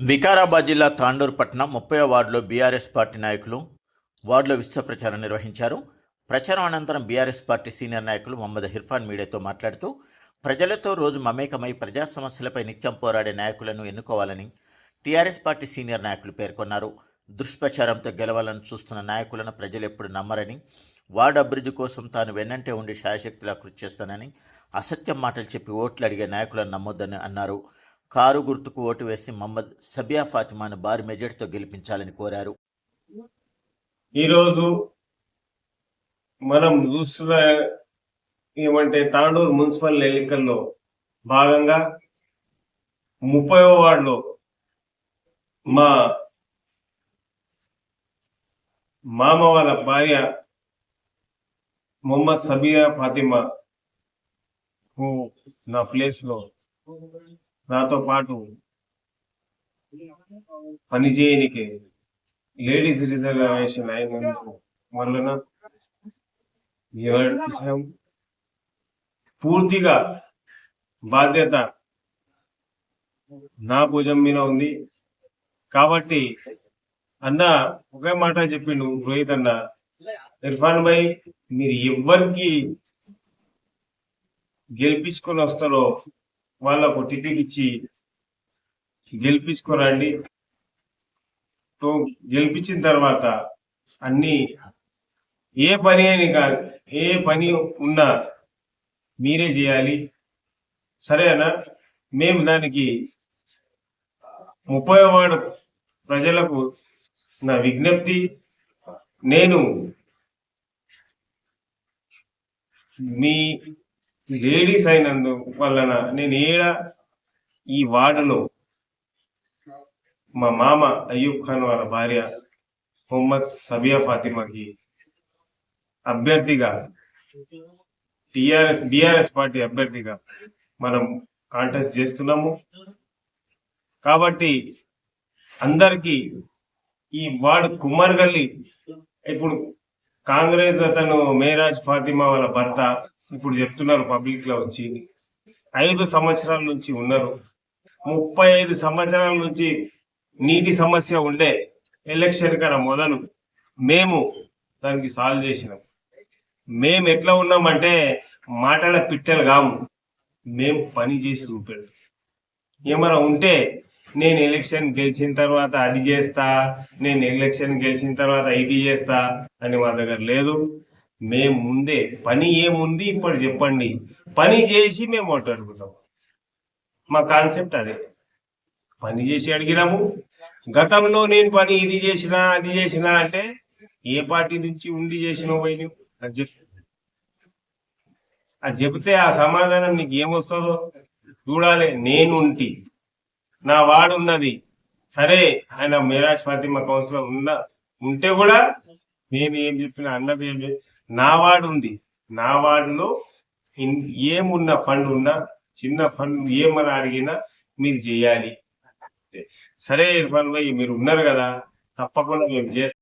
వికారాబాద్ జిల్లా తాండూరు పట్టణం ముప్పై వార్డులో బీఆర్ఎస్ పార్టీ నాయకులు వార్డులో విస్తృత ప్రచారం నిర్వహించారు. ప్రచారం అనంతరం బీఆర్ఎస్ పార్టీ సీనియర్ నాయకులు మహమ్మద్ హిర్ఫాన్ మీడియాతో మాట్లాడుతూ ప్రజలతో రోజు మమేకమై ప్రజా సమస్యలపై నిత్యం పోరాడే నాయకులను ఎన్నుకోవాలని టీఆర్ఎస్ పార్టీ సీనియర్ నాయకులు పేర్కొన్నారు. దుష్ప్రచారంతో గెలవాలని చూస్తున్న నాయకులను ప్రజలు ఎప్పుడు నమ్మరని వార్డు అభివృద్ధి కోసం తాను వెన్నంటే ఉండి శాయశక్తిలా కృషి చేస్తానని అసత్యం మాటలు చెప్పి ఓట్లు అడిగే నాయకులను నమ్మొద్దని అన్నారు. కారు గుర్తుకు ఓటు వేసి మహమ్మద్ సబియా ఫాతిమాను భారీ మెజార్టీతో గెలిపించాలని కోరారు. ఈరోజు మనం చూస్తున్న ఏమంటే తాండూరు మున్సిపల్ ఎన్నికల్లో భాగంగా ముప్పై వార్డులో మా మామ వాళ్ళ భార్య మొహమ్మద్ సబియా ఫాతిమా నా ప్లేస్లో నాతో పాటు పనిచేయనికి లేడీస్ రిజర్వేషన్ అయినందుకు వలన విషయం పూర్తిగా బాధ్యత నా భుజం మీద ఉంది. కాబట్టి అన్న ఒకే మాట చెప్పిండు రోహిత్ అన్న ఇర్ఫాన్ భాయ్ మీరు ఎవరికి గెలిపించుకొని వస్తారో వాళ్ళకు టికెట్ ఇచ్చి గెలిపించుకోరండి. తో గెలిపించిన తర్వాత అన్ని ఏ పని అని కాదు ఏ పని ఉన్నా మీరే చేయాలి. సరేనా? మేము దానికి ముప్పై వాడు ప్రజలకు నా విజ్ఞప్తి. నేను మీ లేడీస్ అయినందు వలన నేను ఏడ ఈ వార్డులో మా మామ అయ్యూబ్ ఖాన్ వాళ్ళ భార్య మొహమ్మద్ సబియా ఫాతిమాకి అభ్యర్థిగా టిఆర్ఎస్ బిఆర్ఎస్ పార్టీ అభ్యర్థిగా మనం కాంటెస్ట్ చేస్తున్నాము. కాబట్టి అందరికీ ఈ వార్డు కుమార్ గల్లీ ఇప్పుడు కాంగ్రెస్ అతను మేరాజ్ ఫాతిమా వాళ్ళ భర్త ఇప్పుడు చెప్తున్నారు పబ్లిక్లో వచ్చి ఐదు సంవత్సరాల నుంచి ఉన్నారు. ముప్పై ఐదు సంవత్సరాల నుంచి నీటి సమస్య ఉండే ఎలక్షన్ కన్నా మొదలు మేము దానికి సాల్వ్ చేసినాం. మేము ఎట్లా ఉన్నామంటే మాటల పిట్టలు కాము మేము పని చేసి చూపెళ్ళం ఏమైనా ఉంటే నేను ఎలక్షన్ గెలిచిన తర్వాత అది చేస్తా నేను ఎలక్షన్ గెలిచిన తర్వాత ఇది చేస్తా అని మా దగ్గర లేదు. మేము ముందే పని ఏముంది ఇప్పుడు చెప్పండి. పని చేసి మేము ఓటు అడుగుతాం. మా కాన్సెప్ట్ అదే. పని చేసి అడిగినాము. గతంలో నేను పని ఇది చేసినా అది చేసినా అంటే ఏ పార్టీ నుంచి ఉండి చేసినావు పోయి అది చెప్పు అది చెబితే ఆ సమాధానం నీకు ఏమొస్తుందో చూడాలి. నేనుంటి. నా వాడు ఉన్నది సరే ఆయన మిరాజ్ ఫాతిమా కౌన్సిలర్ ఉందా? ఉంటే కూడా మేము ఏం చెప్పినా అన్నది ఏం చెప్పి నా వాడు ఉంది నా వార్డులో ఏమున్న ఫండ్ ఉన్నా చిన్న ఫండ్ ఏమని అడిగినా మీరు చేయాలి. సరే ఇర్ఫాన్ భాయ్ మీరు ఉన్నారు కదా తప్పకుండా మేము చేస్తాం.